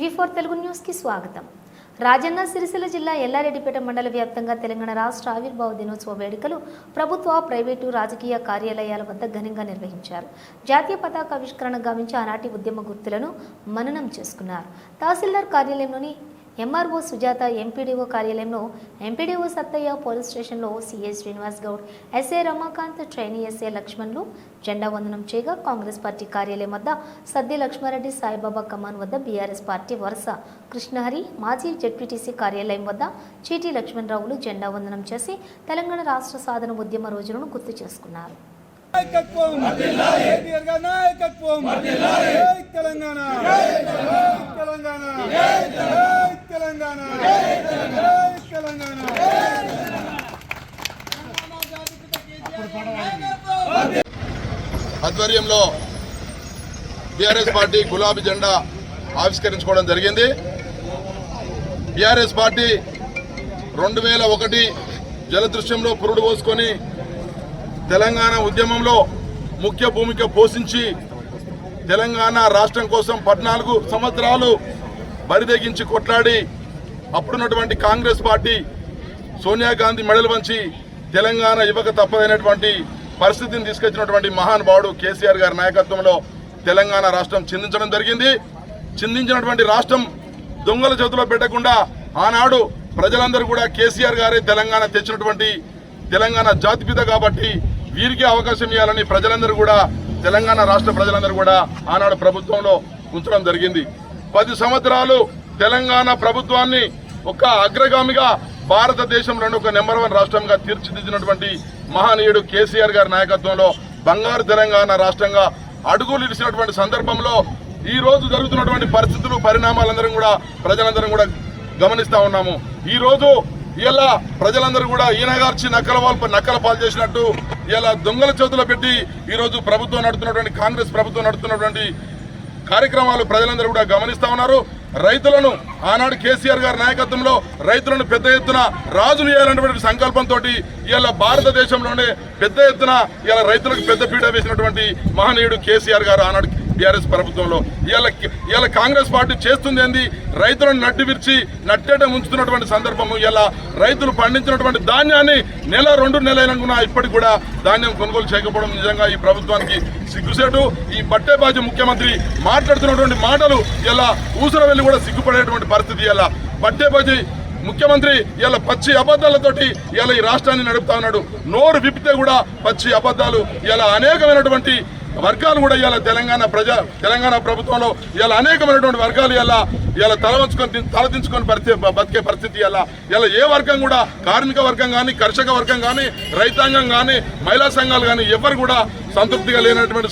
TV four Telugu న్యూస్కి స్వాగతం. రాజన్న సిరిసిల్ల జిల్లా ఎల్లారెడ్డిపేట మండల వ్యాప్తంగా తెలంగాణ రాష్ట్ర ఆవిర్భావ దినోత్సవ వేడుకలు ప్రభుత్వ ప్రైవేటు రాజకీయ కార్యాలయాల వద్ద ఘనంగా నిర్వహించారు. జాతీయ పతాక ఆవిష్కరణ గావించి ఆనాటి ఉద్యమ గుర్తులను మననం చేసుకున్నారు. తహసీల్దార్ కార్యాలయంలోని ఎంఆర్ఓ సుజాత ఎంపీడీఓ కార్యాలయంలో ఎంపీడీఓ సత్తయ్య పోలీస్ స్టేషన్లో CA Srinivas Goud SA Ramakant trainee SA లక్ష్మణ్లు జెండా వందనం చేయగా కాంగ్రెస్ పార్టీ కార్యాలయం వద్ద సద్ది లక్ష్మారెడ్డి సాయిబాబా కమాన్ వద్ద బీఆర్ఎస్ పార్టీ వరుస. కృష్ణహరి మాజీ జెడ్పీటీసీ కార్యాలయం వద్ద చీటీ లక్ష్మణరావులు జెండా వందనం చేసి తెలంగాణ రాష్ట్ర సాధన ఉద్యమ రోజులను గుర్తు చేసుకున్నారు. నాయకత్వం! తెలంగాణ! తెలంగాణ! తెలంగాణ. జై తెలంగాణ ఆధ్వర్యంలో బీఆర్ఎస్ పార్టీ గులాబీ జెండా ఆవిష్కరించుకోవడం జరిగింది. బీఆర్ఎస్ పార్టీ రెండు వేల ఒకటి జలదృశ్యంలో పురుడు పోసుకొని తెలంగాణ ఉద్యమంలో ముఖ్య భూమిక పోషించి తెలంగాణ రాష్ట్రం కోసం పద్నాలుగు సంవత్సరాలు బరిదెగించి కొట్లాడి అప్పుడున్నటువంటి కాంగ్రెస్ పార్టీ సోనియా గాంధీ మెడలు వంచి తెలంగాణ ఇవ్వక తప్పదైనటువంటి పరిస్థితిని తీసుకొచ్చినటువంటి మహానుభావుడు కేసీఆర్ గారి నాయకత్వంలో తెలంగాణ రాష్ట్రం చిందించడం జరిగింది. చిందించినటువంటి రాష్ట్రం దొంగల చేతిలో పెట్టకుండా ఆనాడు ప్రజలందరూ కూడా కేసీఆర్ గారే తెలంగాణ తెచ్చినటువంటి తెలంగాణ జాతిపిత కాబట్టి వీరికి అవకాశం ఇవ్వాలని ప్రజలందరూ కూడా తెలంగాణ రాష్ట్ర ప్రజలందరూ కూడా ఆనాడు ప్రభుత్వంలో ఉంచడం జరిగింది. పది సంవత్సరాలు తెలంగాణ ప్రభుత్వాన్ని ఒక అగ్రగామిగా భారతదేశంలోని ఒక నెంబర్ వన్ రాష్ట్రంగా తీర్చిదిద్దినటువంటి మహనీయుడు కేసీఆర్ గారి నాయకత్వంలో బంగారు తెలంగాణ రాష్ట్రంగా అడుగులు ఇడిచినటువంటి సందర్భంలో ఈ రోజు జరుగుతున్నటువంటి పరిస్థితులు పరిణామాలందరం కూడా ప్రజలందరం కూడా గమనిస్తా ఉన్నాము. ఈ రోజు ఇలా ప్రజలందరూ కూడా ఈనగార్చి నక్కల వాళ్ళు నక్కల పాలు చేసినట్టు ఇలా దొంగల చేతులు పెట్టి ఈరోజు ప్రభుత్వం నడుతున్నటువంటి కాంగ్రెస్ ప్రభుత్వం నడుతున్నటువంటి కార్యక్రమాలు ప్రజలందరూ కూడా గమనిస్తా ఉన్నారు. రైతులను ఆనాడు కేసీఆర్ గారి నాయకత్వంలో రైతులను పెద్ద ఎత్తున రాజులు చేయాలన్నటువంటి సంకల్పంతో ఇలా భారతదేశంలోనే పెద్ద ఎత్తున ఇలా రైతులకు పెద్ద పీడ వేసినటువంటి మహనీయుడు కేసీఆర్ గారు ఆనాడు బీఆర్ఎస్ ప్రభుత్వంలో. ఇవాళ ఇవాళ కాంగ్రెస్ పార్టీ చేస్తుంది ఏంది? రైతులను నడ్డు విరిచి నట్టేట ముంచుతున్నటువంటి సందర్భము. ఇలా రైతులు పండించినటువంటి ధాన్యాన్ని నెల రెండు నెలలైనా ఇప్పటికి కూడా ధాన్యం కొనుగోలు చేయకపోవడం నిజంగా ఈ ప్రభుత్వానికి సిగ్గుసేటు. ఈ బట్టేబాజీ ముఖ్యమంత్రి మాట్లాడుతున్నటువంటి మాటలు ఇలా ఊసర వెళ్ళి కూడా సిగ్గుపడేటువంటి పరిస్థితి ఇలా బట్టేబాజీ ముఖ్యమంత్రి ఇలా పచ్చి అబద్ధాలతోటి ఇలా ఈ రాష్ట్రాన్ని నడుపుతా ఉన్నాడు. నోరు విప్పితే కూడా పచ్చి అబద్ధాలు. ఇలా అనేకమైనటువంటి వర్గాలు కూడా ఇవాళ తెలంగాణ ప్రజా తెలంగాణ ప్రభుత్వంలో ఇలా అనేకమైనటువంటి వర్గాలు ఇలా ఇలా తలవంచుకొని తలదించుకొని పరిస్థితి బతికే పరిస్థితి ఇలా ఇలా ఏ వర్గం కూడా కార్మిక వర్గం కానీ కర్షక వర్గం కానీ రైతాంగం కానీ మహిళా సంఘాలు కానీ ఎవరు కూడా సంతృప్తిగా లేనటువంటి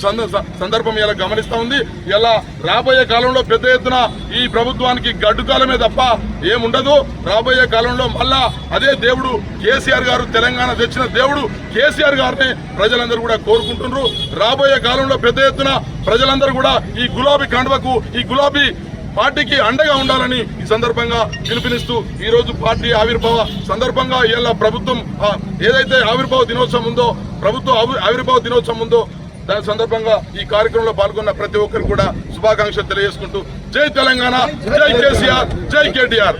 సందర్భం ఇలా గమనిస్తూ ఉంది. ఇలా రాబోయే కాలంలో పెద్ద ఎత్తున ఈ ప్రభుత్వానికి గడ్డుకాలమే తప్ప ఏముండదు. రాబోయే కాలంలో మళ్ళా అదే దేవుడు కేసీఆర్ గారు తెలంగాణ తెచ్చిన దేవుడు కేసీఆర్ గారిని ప్రజలందరూ కూడా కోరుకుంటున్నారు. రాబోయే కాలంలో పెద్ద ఎత్తున ప్రజలందరూ కూడా ఈ గులాబీ కండువకు ఈ గులాబీ పార్టీకి అండగా ఉండాలని ఈ సందర్భంగా పిలుపునిస్తూ ఈ రోజు పార్టీ ఆవిర్భావ సందర్భంగా ఇలా ప్రభుత్వం ఏదైతే ఆవిర్భావ దినోత్సవం ఉందో ప్రభుత్వ ఆవిర్భావ దినోత్సవం ఉందో దాని సందర్భంగా ఈ కార్యక్రమంలో పాల్గొన్న ప్రతి ఒక్కరు కూడా శుభాకాంక్షలు తెలియజేసుకుంటూ జై తెలంగాణ జై కేసీఆర్ జై కేటీఆర్.